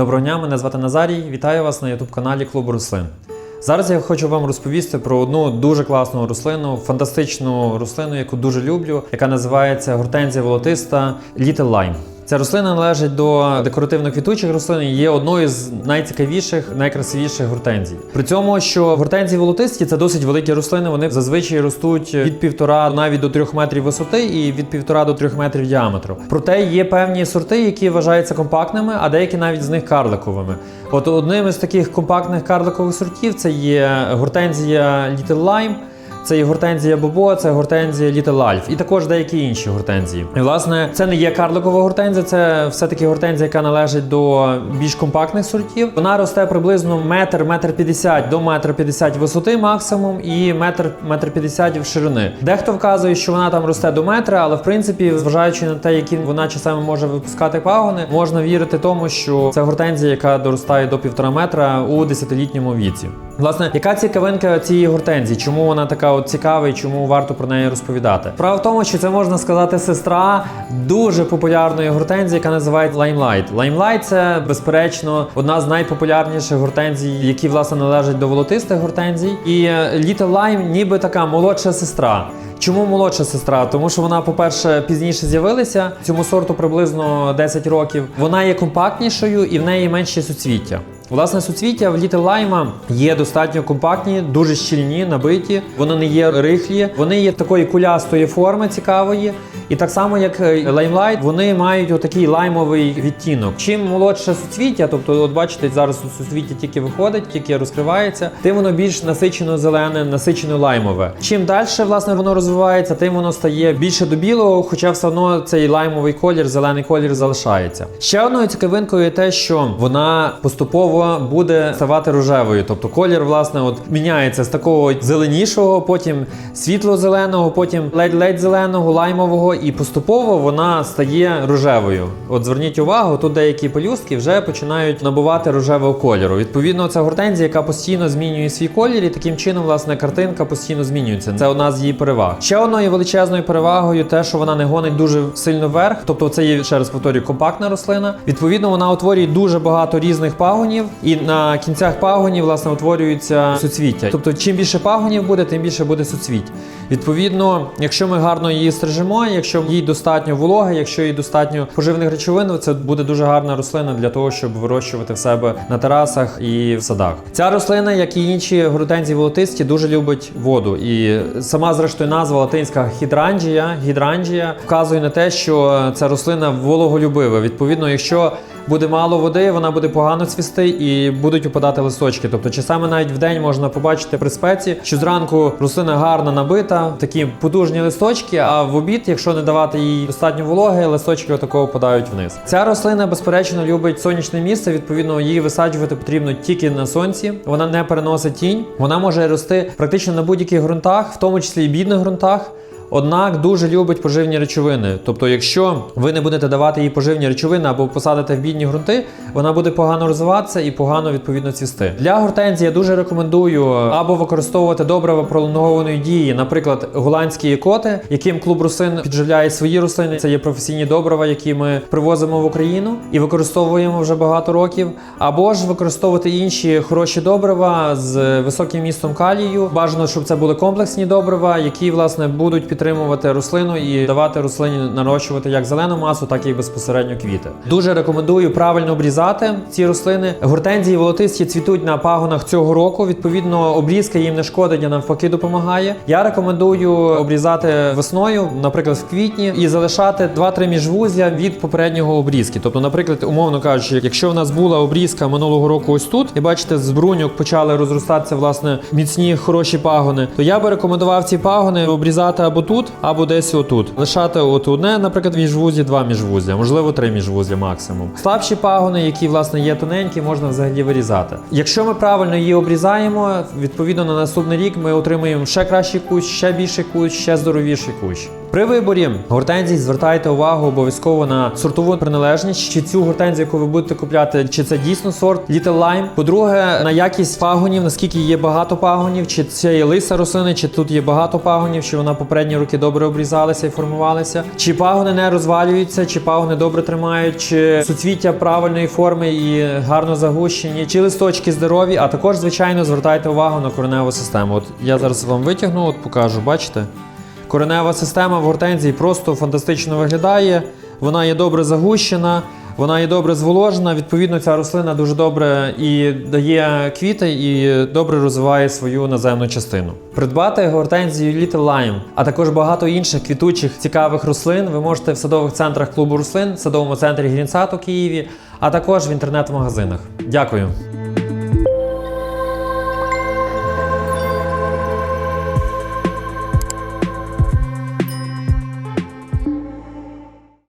Доброго дня, мене звати Назарій. Вітаю вас на youtube каналі Клубу Рослин. Зараз я хочу вам розповісти про одну дуже класну рослину, фантастичну рослину, яку дуже люблю, яка називається гортензія волотиста Little Lime. Ця рослина належить до декоративно-квітучих рослин і є одною з найцікавіших, найкрасивіших гортензій. При цьому, що гортензії волотисті це досить великі рослини, вони зазвичай ростуть від півтора навіть до трьох метрів висоти і від півтора до трьох метрів діаметру. Проте є певні сорти, які вважаються компактними, а деякі навіть з них карликовими. От одним із таких компактних карликових сортів це є гортензія Little Lime. Це є гортензія Бобо, це гортензія Little Alf і також деякі інші гортензії. І власне це не є карликова гортензія, це все-таки гортензія, яка належить до більш компактних сортів. Вона росте приблизно метр, метр п'ятдесят до метр п'ятдесят висоти максимум і метр, метр п'ятдесят в ширини. Дехто вказує, що вона там росте до метра, але в принципі, зважаючи на те, які вона часами може випускати пагони, можна вірити тому, що це гортензія, яка доростає до півтора метра у десятилітньому віці. Власне, яка цікавинка цієї гортензії? Чому вона така от цікава і чому варто про неї розповідати? Справа в тому, що це можна сказати сестра дуже популярної гортензії, яка називається Limelight. Limelight – це безперечно одна з найпопулярніших гортензій, які власне належать до волотистих гортензій. І е, Little Lime ніби така молодша сестра. Чому молодша сестра? Тому що вона, по-перше, пізніше з'явилася. Цьому сорту приблизно 10 років. Вона є компактнішою і в неї менші суцвіття. Власне, суцвіття в Little Lime є достатньо компактні, дуже щільні, набиті. Вони не є рихлі, вони є такої кулястої форми цікавої. І так само, як Limelight, вони мають отакий лаймовий відтінок. Чим молодше суцвіття, тобто, от бачите, зараз суцвіття тільки виходить, тільки розкривається, тим воно більш насичено зелене, насичено лаймове. Чим далі власне воно розвивається, тим воно стає більше до білого, хоча все одно цей лаймовий колір, зелений колір залишається. Ще одною цікавинкою є те, що вона поступово буде ставати рожевою. Тобто колір, власне, от міняється з такого зеленішого, потім світло-зеленого, потім ледь-ледь зеленого, лаймового, і поступово вона стає рожевою. От зверніть увагу, тут деякі пелюстки вже починають набувати рожевого кольору. Відповідно, це гортензія, яка постійно змінює свій колір, і таким чином, власне, картинка постійно змінюється. Це одна з її переваг. Ще одною величезною перевагою те, що вона не гонить дуже сильно вверх, тобто це є ще раз повторюю, компактна рослина. Відповідно, вона утворює дуже багато різних пагонів, і на кінцях пагонів власне утворюються суцвіття. Тобто, чим більше пагонів буде, тим більше буде суцвіть. Відповідно, якщо ми гарно її стрижемо, якщо їй достатньо вологи, якщо їй достатньо поживних речовин, це буде дуже гарна рослина для того, щоб вирощувати в себе на терасах і в садах. Ця рослина, як і інші гортензії волотисті, дуже любить воду. І сама, зрештою, назва латинська гідранджія гідранджія вказує на те, що ця рослина вологолюбива. Відповідно, якщо буде мало води, вона буде погано цвісти і будуть опадати листочки. Тобто, часами навіть в день можна побачити при спеці, що зранку рослина гарно набита, такі потужні листочки. А в обід, якщо не давати їй достатньо вологи, листочки отакого падають вниз. Ця рослина, безперечно, любить сонячне місце. Відповідно, її висаджувати потрібно тільки на сонці. Вона не переносить тінь. Вона може рости практично на будь-яких ґрунтах, в тому числі і бідних ґрунтах. Однак дуже любить поживні речовини. Тобто, якщо ви не будете давати їй поживні речовини або посадите в бідні ґрунти, вона буде погано розвиватися і погано відповідно цвісти. Для гортензії я дуже рекомендую або використовувати добрива пролонгованої дії, наприклад, голландські коти, яким клуб рослин підживляє свої рослини. Це є професійні добрива, які ми привозимо в Україну і використовуємо вже багато років. Або ж використовувати інші хороші добрива з високим містом калію. Бажано, щоб це були комплексні добрива, які власне будуть підтримувати рослину і давати рослині нарощувати як зелену масу, так і безпосередньо квіти. Дуже рекомендую правильно обрізати ці рослини. Гортензії волотисті цвітуть на пагонах цього року. Відповідно, обрізка їм не шкодить, а навпаки допомагає. Я рекомендую обрізати весною, наприклад, в квітні, і залишати 2-3 міжвузля від попереднього обрізки. Тобто, наприклад, умовно кажучи, якщо в нас була обрізка минулого року ось тут, і бачите, з бруньок почали розростатися власне міцні хороші пагони, то я би рекомендував ці пагони обрізати або тут, або десь отут. Лишати от одне, наприклад, міжвузі, два міжвузя, можливо, три міжвузі максимум. Слабші пагони, які власне є тоненькі, можна взагалі вирізати. Якщо ми правильно її обрізаємо, відповідно на наступний рік ми отримуємо ще кращий кущ, ще більший кущ, ще здоровіший кущ. При виборі гортензій звертайте увагу обов'язково на сортову приналежність, чи цю гортензію, яку ви будете купляти, чи це дійсно сорт Little Lime. По-друге, на якість пагонів, наскільки є багато пагонів, чи це є лиса рослини, чи тут є багато пагонів, чи вона попередні роки добре обрізалася і формувалася, чи пагони не розвалюються, чи пагони добре тримають, чи суцвіття правильної форми і гарно загущені, чи листочки здорові. А також, звичайно, звертайте увагу на кореневу систему. От я зараз вам витягну, от покажу, бачите? Коренева система в гортензії просто фантастично виглядає. Вона є добре загущена, вона є добре зволожена. Відповідно, ця рослина дуже добре і дає квіти, і добре розвиває свою наземну частину. Придбати гортензію Little Lime, а також багато інших квітучих цікавих рослин ви можете в садових центрах клубу рослин, в садовому центрі Грінсад у Києві, а також в інтернет-магазинах. Дякую.